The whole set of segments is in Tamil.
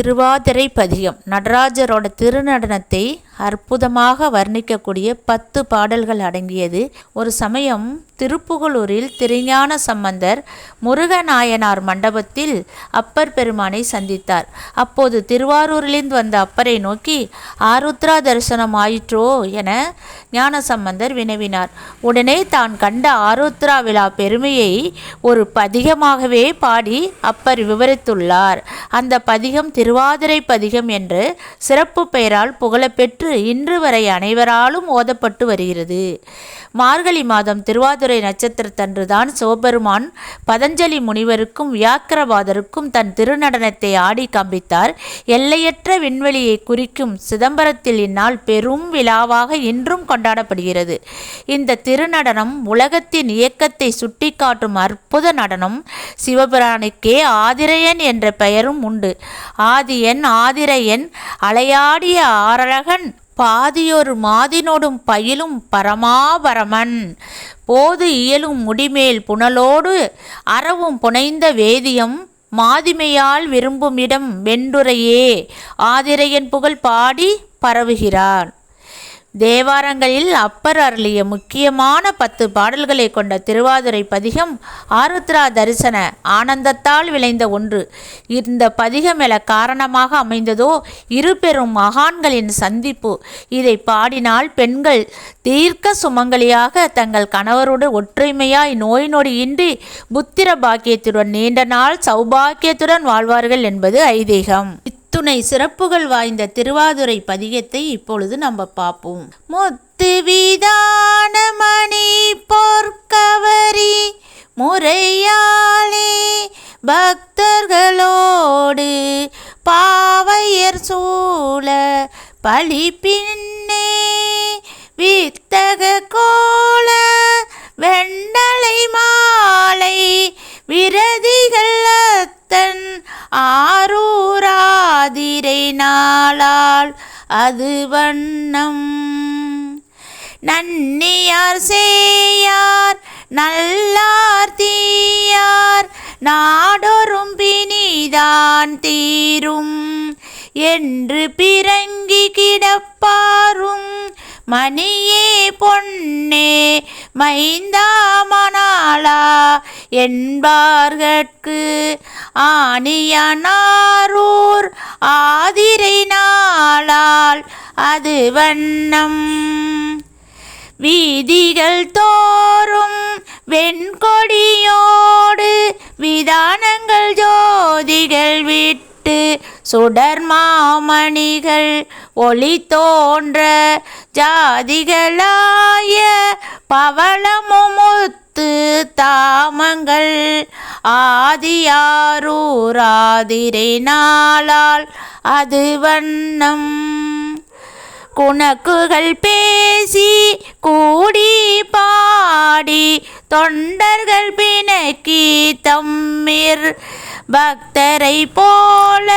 திருவாதிரை பதிகம். நடராஜரோட திருநடனத்தை அற்புதமாக வர்ணிக்கக்கூடிய பத்து பாடல்கள் அடங்கியது. ஒரு சமயம் திருப்புகலூரில் திருஞான சம்பந்தர் முருகநாயனார் மண்டபத்தில் அப்பர் பெருமானை சந்தித்தார். அப்போது திருவாரூரிலிருந்து வந்த அப்பரை நோக்கி ஆருத்ரா தரிசனம் ஆயிற்றோ? என ஞான சம்பந்தர் வினவினார். உடனே தான் கண்ட ஆருத்ரா விழா பெருமையை ஒரு பதிகமாகவே பாடி அப்பர் விவரித்துள்ளார். அந்த பதிகம் திருவாதிரை பதிகம் என்று சிறப்பு பெயரால் புகழப்பெற்று இன்று வரை அனைவராலும் ஓதப்பட்டு வருகிறது. மார்கழி மாதம் திருவாதுரை நட்சத்திரத்தன்றுதான் சிவபெருமான் பதஞ்சலி முனிவருக்கும் வியாக்கிரவாதருக்கும் தன் திருநடனத்தை ஆடி காண்பித்தார். எல்லையற்ற விண்வெளியை குறிக்கும் சிதம்பரத்தில் இந்நாள் பெரும் விழாவாக இன்றும் கொண்டாடப்படுகிறது. இந்த திருநடனம் உலகத்தின் இயக்கத்தை சுட்டிக்காட்டும் அற்புத நடனம். சிவபிரானுக்கே ஆதிரையன் என்ற பெயரும் உண்டு. ஆதியன் ஆதிரையன் அலையாடிய ஆரழகன் பாதியொரு மாதினோடும் பயிலும் பரமாபரமன். போது இயலும் முடிமேல் புனலோடு அறவும் புனைந்த வேதியம் மாதிமையால் விரும்பும் இடம் வெண்டுரையே ஆதிரையன் புகழ் பாடி பரவுகிறான். தேவாரங்களில் அப்பர் அருளிய முக்கியமான பத்து பாடல்களை கொண்ட திருவாதிரை பதிகம் ஆருத்ரா தரிசன ஆனந்தத்தால் விளைந்த ஒன்று. இந்த பதிகம் காரணமாக அமைந்ததோ இரு பெரும் மகான்களின் சந்திப்பு. இதை பாடினால் பெண்கள் தீர்க்க சுமங்கலியாக தங்கள் கணவரோடு ஒற்றுமையாய் நோய் நொடியின்றி புத்திர பாக்கியத்துடன் நீண்ட நாள் சௌபாக்கியத்துடன் வாழ்வார்கள் என்பது ஐதீகம். துணை சிறப்புகள் வாய்ந்த திருவாதுரை பதிகத்தை இப்பொழுது நம்ம பார்ப்போம். முத்து விதான மணி பொற்கவரி முறையாளே பக்தர்களோடு பாவையர் சூழ பழி நாளால் அது வண்ணம். நன்னியார் செய்யார் நல்லார் தீயார் நாடொரும் பிணிதான் தீரும். என்று பிறங்கி கிடப்பாரும் மணியே பொன்னே மைந்தாமனாளா என்பார்கட்கு. ஆணியனாரூர் ஆதிரை நாளால் அது வண்ணம். வீதிகள் தோறும் வெண்கொடியோடு விதானங்கள் ஜோதிகள் விட்டு சுடர் மாமணிகள் ஒளி தோன்ற ஜாதிகளாய பவள ஆதியாரூராதிரை நாளால் அது வண்ணம். குணக்குகள் பேசி கூடி பாடி தொண்டர்கள் பிணக்கி தம்மிர் பக்தரை போல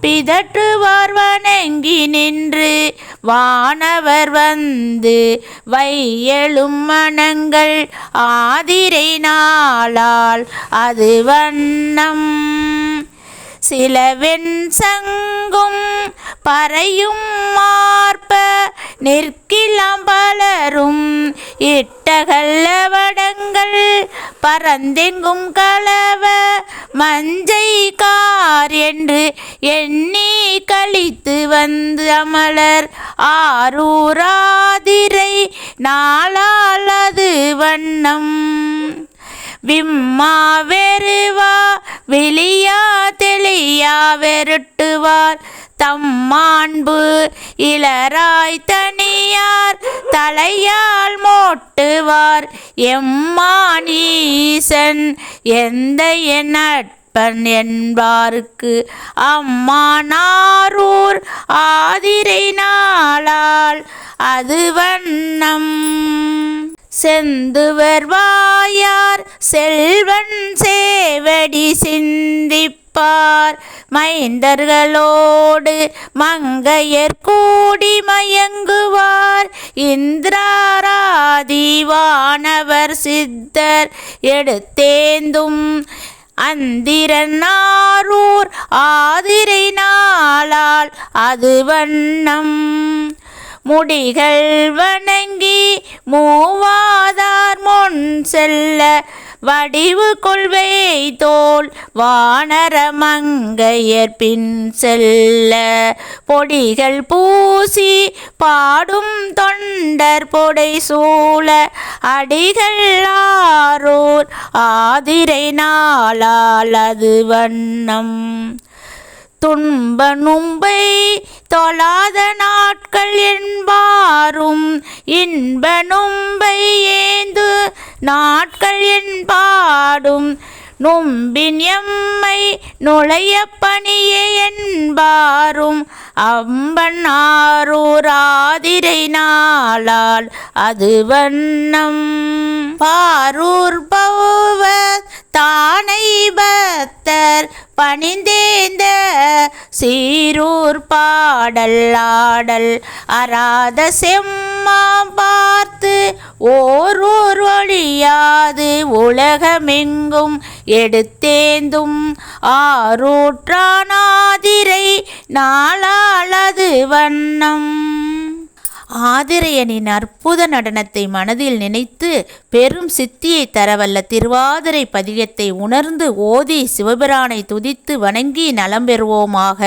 பிதற்றுவார் வணங்கி நின்று வானவர் வந்து வையெழும் மனங்கள் ஆதிரை நாளால் அது வண்ணம். சிலவெண் சங்கும் பறையும் மார்ப நிற்கிலாம் பலரும் இட்டகல்ல வடங்கள் பரந்தெங்கும் கலவ மஞ்சை கார் என்று எண்ணி வந்து அமலர் ஆரூராதிரை நாளால் வண்ணம். விம்மா வெறுவா வெளியா தெளியா வெருட்டுவார். தம்மாண்பு இளராய் தனியார் தலையால் மோட்டுவார். எம்மானீசன் எந்த என் நட்பன் என்பாருக்கு அம்மானாரூர் ஆதிரை நாளால் அது வண்ணம் செந்துவர் வாயார் செல்வன் சேவடி சிந்திப்பார். மைந்தர்களோடு மங்கையர் கூடி மயங்குவார். இந்திராராதி வானவர் சித்தர் எடுத்தேந்தும் அந்திரநாரூர் ஆதிரை நாளால் அது வண்ணம். முடிகள் வணங்கி மூவாதார் முன் செல்ல வடிவு கொள்வை தோல் வானரமங்கையர் பின் செல்ல. பொடிகள் பூசி பாடும் தொண்டர் பொடை சூழ அடிகள் ஆரோர் ஆதிரை நாளால் அது வண்ணம். துன்ப நும்பை தொழாத நாட்கள் என்பாரும் இன்ப நும்பை ஏந்து நாட்கள் என்பாடும் நும்பின் எம்மை நுழைய பணியே என்பாரும் அம்பன் ஆரூரா ஆதிரை நாளால் அது வண்ணம். பாரூர் பௌவ தானை பத்தர் பணிந்தேந்த சீரூர் பாடல் ஆடல் அராத செம்மா பார்த்து ஓரூர் ஒழியாது உலகமெங்கும் எடுத்தேந்தும். ஆரூற்றானாதிரை நாளாளது வண்ணம். ஆதிரையனின் அற்புத நடனத்தை மனதில் நினைத்து பெரும் சித்தியை தரவல்ல திருவாதிரை பதிகத்தை உணர்ந்து ஓதி சிவபிரானை துதித்து வணங்கி நலம் பெறுவோமாக.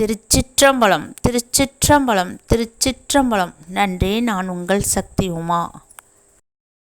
திருச்சிற்றம்பலம் திருச்சிற்றம்பலம் திருச்சிற்றம்பலம். நன்றி நான் உங்கள் சக்தி உமா